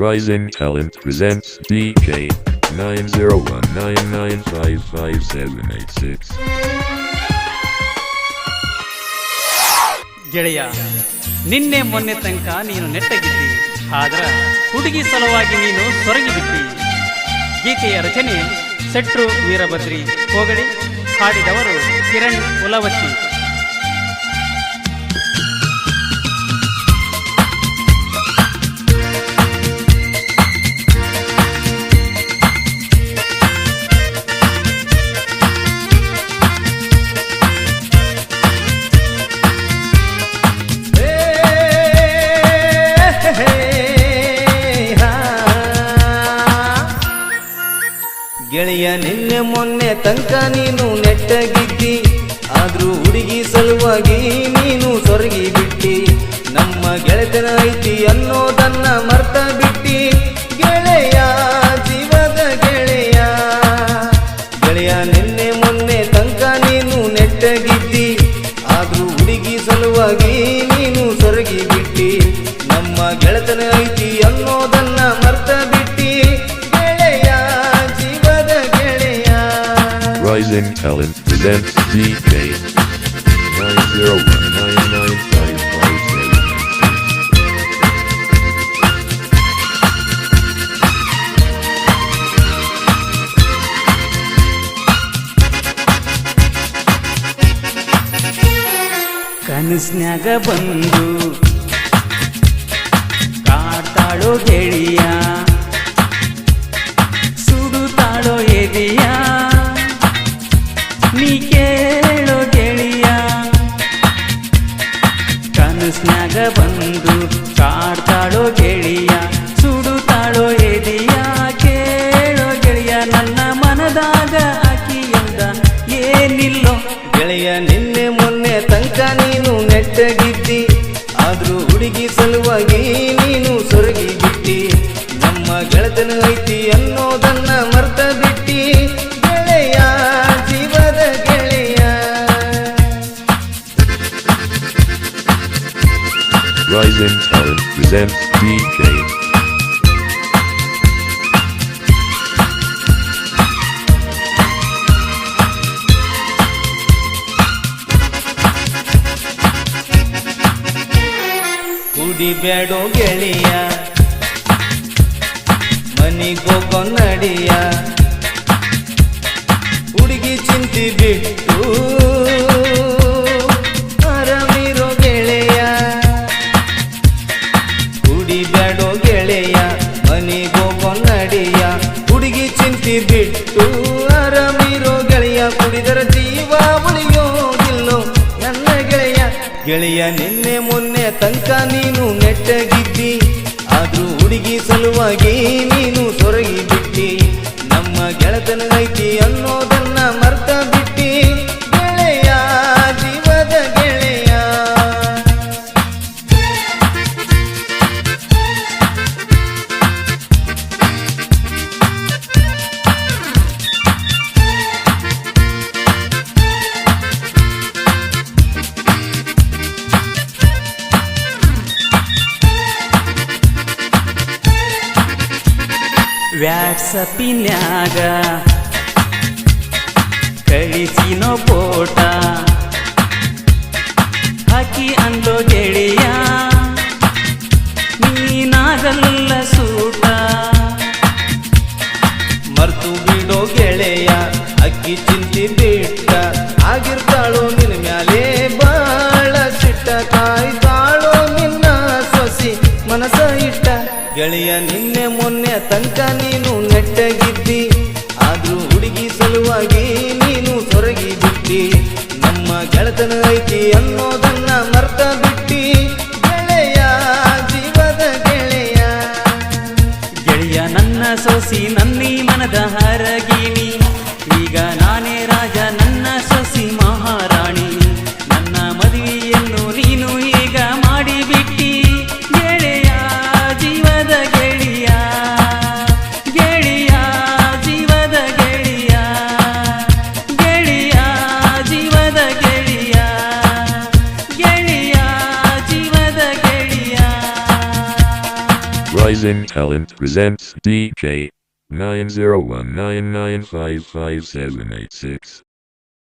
Rising Talent presents DK 9019955786. ಗೆಳೆಯ, ನಿನ್ನೆ ಮೊನ್ನೆ ತನಕ ನೀನು ನೆಟ್ಟಗಿದ್ದಿ. ಆದ್ರ ಹುಡುಗಿ ಸಲುವಾಗಿ ನೀನು ಸೊರಗಿಬಿಟ್ಟಿ ಗೀತೆಯ ರಚನೆ ಸೆಟ್ರು ವೀರಭದ್ರಿ ಕೋಗಡೆ, ಹಾಡಿದವರು ಕಿರಣ್ ಉಲವತ್ತಿ ಗೆಳೆಯ, ನಿನ್ನೆ ಮೊನ್ನೆ ತನಕ ನೀನು ನೆಟ್ಟಗಿದ್ದಿ. ಆದ್ರೂ ಹುಡುಗಿ ಸಲುವಾಗಿ ನೀನು ಸೊರಗಿ ಬಿಟ್ಟಿ ನಮ್ಮ ಗೆಳೆತನ ಐತಿ ಅನ್ನೋದನ್ನ ಮರ್ತ ಬಿಟ್ಟಿ ಗೆಳೆಯ, ಜೀವದ ಗೆಳೆಯ. ಗೆಳೆಯ, ನಿನ್ನೆ ಮೊನ್ನೆ ತನಕ ನೀನು ನೆಟ್ಟಗಿದ್ದಿ. ಆದ್ರೂ ಹುಡುಗಿ ಸಲುವಾಗಿ ನೀನು ಸೊರಗಿ ಬಿಟ್ಟಿ ನಮ್ಮ ಗೆಳೆತನ ಐತಿ Rising Talent presents DK 90199555786. ಕನಸ್ನ್ಯಾಗ ಬಂದು ಕಾಡ್ತಾಳೋ ಗೆಳೆಯ ಕನಸ್ನ್ಯಾಗ ಬಂದು ಕಾಡ್ತಾಳೋ ಗೆಳೆಯ. Rising Talent presents DK ಕುಡಿಬೇಡೋ ಗೆಳೆಯ. ಮನಿಗೋಗೋ ನಡಿಯ ಹುಡುಗಿ ಚಿಂತಿ ಬಿಟ್ಟು ಬಿಟ್ಟು ಅರಮಿರೋ ಗೆಳೆಯ ಕುಡಿದರ ಜೀವ ಉಳಿಯೋದಿಲ್ಲೋ ನನ್ನ ಗೆಳೆಯ. ಗೆಳೆಯ, ನಿನ್ನೆ ಮೊನ್ನೆ ತನಕ ನೀನು ನೆಟ್ಟಗಿದ್ದಿ. ಆದ್ರೂ ಹುಡುಗಿ ಸಲುವಾಗಿ ನೀನು ಸೊರಗಿ ಬಿಟ್ಟಿ ನಮ್ಮ ಗೆಳೆತನ ಐತಿ ಅನ್ನೋದನ್ನ ವ್ಯಾಟ್ಸಪ್ಪಿನ್ಯಾಗ ಕಳಿಸಿನೋ ಫೋಟ ಹಾಕಿ ಅಂದೋ ಗೆಳೆಯ. ನೀನಾಗಲ್ಲ ಸೂಟ. ಮರ್ತು ಬಿಡೋ ಗೆಳೆಯ ಅಕ್ಕಿ ಚಿಂತಿ ಬಿಟ್ಟ. ಆಗಿರ್ತಾಳೋ ನಿನ್ನ ಮ್ಯಾಲೆ ಬಾಳ ಸಿಟ್ಟ. ಕಾಯ್ತಾಳೋ ನಿನ್ನ ಸೊಸಿ ಮನಸ ಇಟ್ಟ. ಗೆಳೆಯ ನಿನ್ನೆ ಮೊನ್ನೆ ತನಕ ನೀನು ನೆಟ್ಟಗಿದ್ದಿ. ಆದ್ರೂ ಹುಡುಗಿ ಸಲುವಾಗಿ ನೀನು ಸೊರಗಿ ಬಿಟ್ಟಿ ನಮ್ಮ ಗೆಳೆತನ ಐತಿ ಅನ್ನೋದನ್ನ ಮರ್ತ ಬಿಟ್ಟಿ ಗೆಳೆಯ ಜೀವದ ಗೆಳೆಯ. ಗೆಳೆಯ ನನ್ನ ಸೊಸಿ ನನ್ನೀ ಮನದ ಹರಗಿಣಿ ಈಗ Rising Talent presents DJ 90199555786.